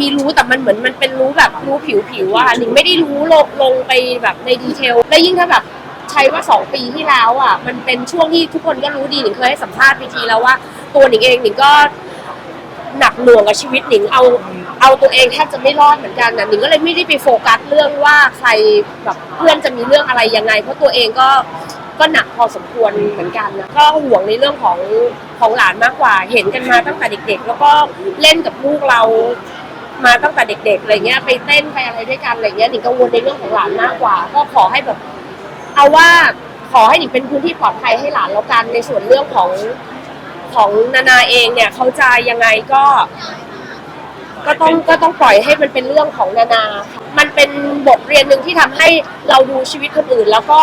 มีรู้แต่มันเหมือนมันเป็นรู้แบบรู้ผิวผิวๆอะค่ะหนิงไม่ได้รู้ลงลงไปแบบในดีเทล และยิ่งถ้าแบบใช้ว่าสองปีที่แล้วอะ มันเป็นช่วงที่ทุกคนก็รู้ดีหนิงเคยให้สัมภาษณ์ไปทีแล้วว่า ตัวหนิงเองหนิงก็ หนักหน่วงกับชีวิตหนิงเอาเอาตัวเองแทบจะไม่รอดเหมือนกันนะหนิงก็เลยไม่ได้ไปโฟกัสเรื่องว่าใครแบบเพื่อนจะมีเรื่องอะไรยังไง เพราะตัวเองก็ก็หนักพอสมควรเหมือนกันนะก็ห่วงในเรื่องของของหลานมากกว่า เห็นกันมาตั้งแต่เด็ก ๆ แล้วก็เล่นกับลูกเรา มาตั้งแต่เด็กๆอะไรเงี้ยไปเต้นไปอะไรด้วยกันอะไรเงี้ยหนิงกังวลในเรื่องของหลานมากกว่า ก็ขอให้แบบ เอาว่าขอให้หนิงเป็นพื้นที่ปลอดภัยให้หลานแล้วกันในส่วนเรื่องของของนานาเองเนี่ยเขาจะยังไงก็ ก็ต้องก็ต้องปล่อยให้มันเป็นเรื่องของนานาค่ะมันเป็นบทเรียนหนึ่งที่ทำให้เราดูชีวิตคนอื่น แล้วก็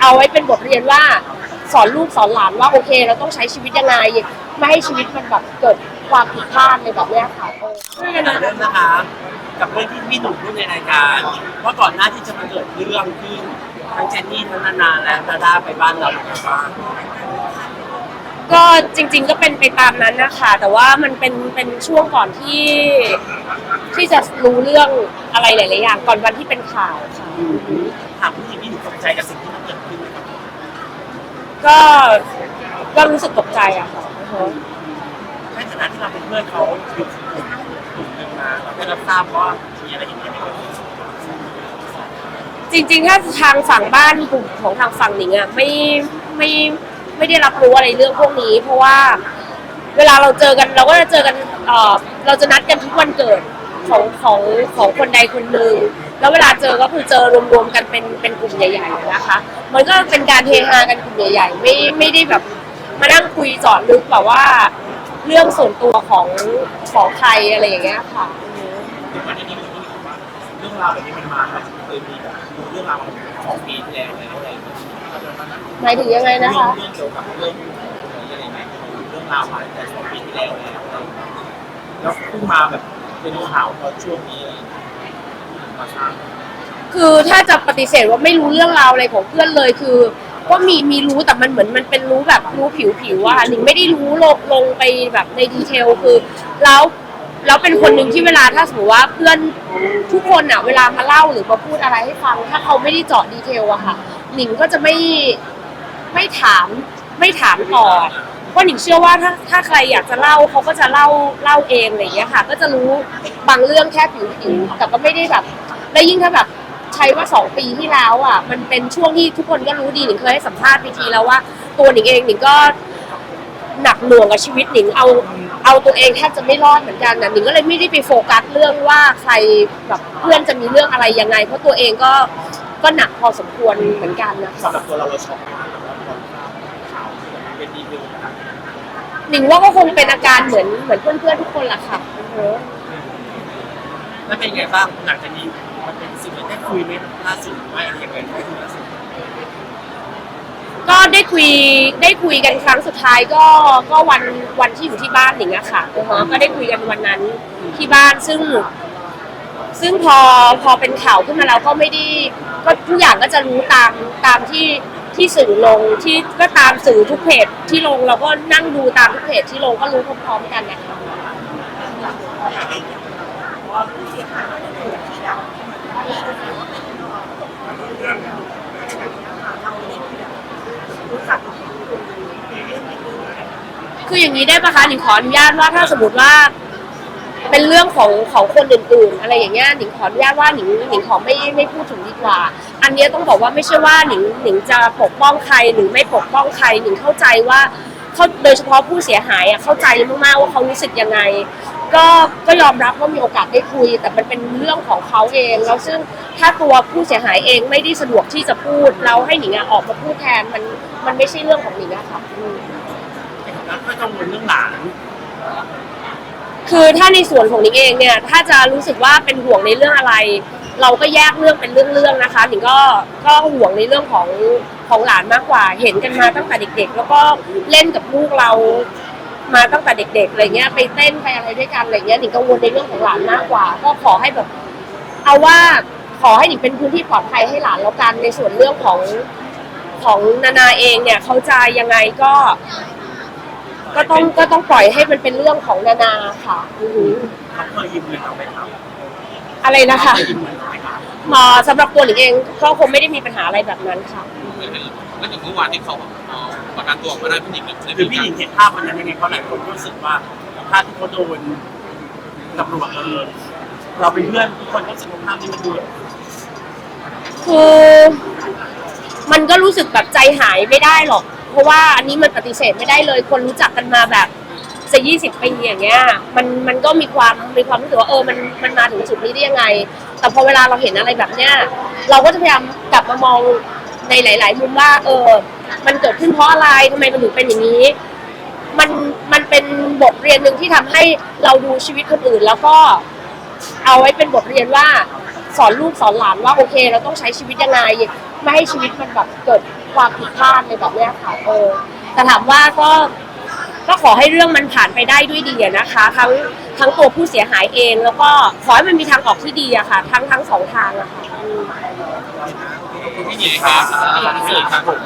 เอาไว้เป็นบทเรียนว่า สอนลูกสอนหลานว่าโอเค เราต้องใช้ชีวิตยังไง ไม่ให้ชีวิตมันแบบเกิดความผิดพลาดในแบบเนี้ยค่ะเออ เริ่มนะคะกับเรื่องที่พี่หนุ่มพูดในรายการว่าก่อนหน้าที่จะมาเกิดเรื่องที่ทั้งเจนนี่ทั้งนานาและดาดาไปบ้านเราหรือเปล่าก็จริง ๆ ก็เป็นไปตามนั้นนะคะแต่ว่ามันเป็นเป็นช่วงก่อนที่ ที่จะรู้เรื่องอะไรหลายๆอย่างก่อนวันที่เป็นข่าวค่ะ ถามผู้หญิงที่หนูตกใจกับสิ่งที่มันเกิดขึ้นไหมครับ ก็ก็รู้สึกตกใจอะค่ะอือฮึในฐานะที่เราเป็นเพื่อนเขาอยู่กลุ่มกลุ่มหนึ่งมาเราได้รับทราบว่ามีอะไรอย่างเงี้ยไหมครับจริงๆ ถ้าทางฝั่งบ้านกลุ่มของทางฝั่งหนิงอะไม่ไม่ไม่ได้รับรู้อะไรเรื่องพวกนี้ เพราะว่าเวลาเราเจอกันเราก็จะเจอกันเอ่อเราจะนัดกันทุกวันเกิด ของของของคนใดคนหนึ่งแล้วเวลาเจอก็คือเจอรวมๆกันเป็นเป็นกลุ่มใหญ่ๆนะคะ มันก็เป็นการเฮฮากันกลุ่มใหญ่ๆไม่ไม่ได้แบบมานั่งคุยเจอดลึกแบบว่า เรื่องส่วนตัวของของใครอะไรอย่างเงี้ยค่ะอือฮึถึงวันนี้นี่เรื่องราวแบบนี้มันมาครับเคยมีแบบเรื่องราวของปีที่แล้วแล้วอะไรอย่างเงี้ยหมายถึงยังไงนะคะเรื่องเกี่ยวกับเรื่องอะไรอย่างเงี้ยเรื่องราวมาตั้งแต่สองปีที่แล้วแล้วอะไรอย่างเงี้ยแล้วเพิ่งมาแบบ เป็นข่าวตอนช่วงนี้อะไรอย่างเงี้ยมาคือถ้าจะปฏิเสธว่าไม่รู้เรื่องราวอะไรของเพื่อนเลยคือ ก็มีมีรู้แต่มันเหมือนมันเป็นรู้แบบรู้ผิวผิวๆอะค่ะหนิงไม่ได้รู้ลงลงไปแบบในดีเทลคือ แล้วแล้วเป็นคนหนึ่งที่เวลาถ้าสมมติว่าเพื่อนทุกคนอะเวลามาเล่าหรือมาพูดอะไรให้ฟัง ถ้าเขาไม่ได้เจาะดีเทลอะค่ะหนิงก็จะไม่ไม่ถามไม่ถามต่อ เพราะหนิงเชื่อว่าถ้าถ้าใครอยากจะเล่าเขาก็จะเล่าเล่าเองอะไรอย่างเงี้ยค่ะ ก็จะรู้บางเรื่องแค่ผิวผิวๆแต่ก็ไม่ได้แบบและยิ่งถ้าแบบใช้ว่าสองปีที่แล้วอะ มันเป็นช่วงที่ทุกคนก็รู้ดีหนิงเคยให้สัมภาษณ์ไปทีแล้วว่า ตัวหนิงเองหนิงก็หนักหน่วงกับชีวิตหนิงเอาเอาตัวเองแทบจะไม่รอดเหมือนกันนะหนิงก็เลยไม่ได้ไปโฟกัสเรื่องว่าใครแบบเพื่อนจะมีเรื่องอะไรยังไง เพราะตัวเองก็ก็หนักพอสมควรเหมือนกันนะคะ สำหรับตัวเราเราช็อกมากแล้วตอนทราบข่าวเป็นดีเทล หนิงว่าก็คงเป็นอาการเหมือนเหมือนเพื่อนๆทุกคนแหละค่ะอือฮึแล้วเป็นไงบ้างหลังจากนี้มันเป็นสิ่งที่ได้คุยไหมล่าสุดไม่อะไรยังไงได้คุยล่าสุดก็ได้คุยได้คุยกันครั้งสุดท้ายก็ก็วันวันที่อยู่ที่บ้านหนิงอะค่ะอือฮะก็ได้คุยกันวันนั้นที่บ้านซึ่ง ซึ่งพอพอเป็นข่าวขึ้นมาแล้วก็ไม่ได้ก็ทุกอย่างก็จะรู้ตามตามที่ ที่สื่อลงที่ก็ตามสื่อทุกเพจที่ลงเราก็นั่งดูตามทุกเพจที่ลงก็รู้พร้อมๆกันนะคะคืออย่างนี้ได้ปะคะหนิงขออนุญาตว่าถ้าสมมติว่า เป็นเรื่องของของคนอื่นๆ อะไรอย่างเงี้ยหนิงขออนุญาตว่าหนิงหนิงขอไม่ไม่พูดถึงดีกว่า อันเนี้ยต้องบอกว่าไม่ใช่ว่าหนิงหนิงจะปกป้องใครหรือไม่ปกป้องใครหนิงเข้าใจว่าเขาโดยเฉพาะผู้เสียหายอะเข้าใจมากๆว่าเขารู้สึกยังไง ก็ก็ยอมรับว่ามีโอกาสได้คุย แต่มันเป็นเรื่องของเขาเองแล้วซึ่งถ้าตัวผู้เสียหายเองไม่ได้สะดวกที่จะพูดแล้วให้หนิงอะออกมาพูดแทนมันมันไม่ใช่เรื่องของหนิงอะค่ะอืม แล้วก็กังวลเรื่องหลาน คือถ้าในส่วนของนิงเองเนี่ยถ้าจะรู้สึกว่าเป็นห่วงในเรื่องอะไร เราก็แยกเรื่องเป็นเรื่องๆนะคะนิงก็ก็ห่วงในเรื่องของของหลานมากกว่า เห็นกันมาตั้งแต่เด็ก ๆ แล้วก็เล่นกับลูกเรามาตั้งแต่เด็กๆอะไรเงี้ยไปเต้นไปอะไรด้วยกันอะไรเงี้ยหนิงกังวลในเรื่องของหลานมากกว่า ก็ขอให้แบบ เอาว่าขอให้หนิงเป็นพื้นที่ปลอดภัยให้หลานแล้วกันในส่วนเรื่องของของนานาเองเนี่ยเขาจะยังไงก็ ก็ต้องก็ต้องปล่อยให้มันเป็นเรื่องของนานาค่ะอือหือขเขาเคยยืมเงินเราไหมครับอะไรนะคะ เคยยืมเงินเราไหมครับมาสำหรับตัวหลิงเองก็คงไม่ได้มีปัญหาอะไรแบบนั้นค่ะ แล้วอย่างเมื่อวานที่เขาแบบเอาประกันตัวออกมาได้พี่หนิงเนี่ยได้คือมีพี่หการญิงเห็นภาพวันนั้นยังไงเพราะหลายคนก็รู้สึกว่าภาพที่เขาโดนตำรวจเออเราเป็นเพื่อนทุกคนก็รู้สึกว่าภาพนี้มันดูคือ มันก็รู้สึกแบบใจหายไม่ได้หรอก เพราะว่าอันนี้มันปฏิเสธไม่ได้เลย คนรู้จักกันมาแบบจะยี่สิบปีอย่างเงี้ย มันมันก็มีความมีความรู้สึกว่าเออมันมันมาถึงจุดนี้ได้ยังไง แต่พอเวลาเราเห็นอะไรแบบเนี้ยเราก็จะพยายามกลับมามองในหลาย ๆ มุมว่า เออ มันเกิดขึ้นเพราะอะไรทำไมมันถึงเป็นอย่างนี้ มันมันเป็นบทเรียนหนึ่งที่ทำให้เราดูชีวิตคนอื่น แล้วก็เอาไว้เป็นบทเรียนว่าสอนลูกสอนหลานว่าโอเค เราต้องใช้ชีวิตยังไงไม่ให้ชีวิตมันแบบเกิด ความผิดพลาดในแบบเนี้ยค่ะเออแต่ถามว่าก็ก็ขอให้เรื่องมันผ่านไปได้ด้วยดีอะนะคะ ทั้งทั้งตัวผู้เสียหายเอง แล้วก็ขอให้มันมีทางออกที่ดีอะค่ะ ทั้งทั้งสองทางอะค่ะ พี่หนิงครับพี่หนิงครับผม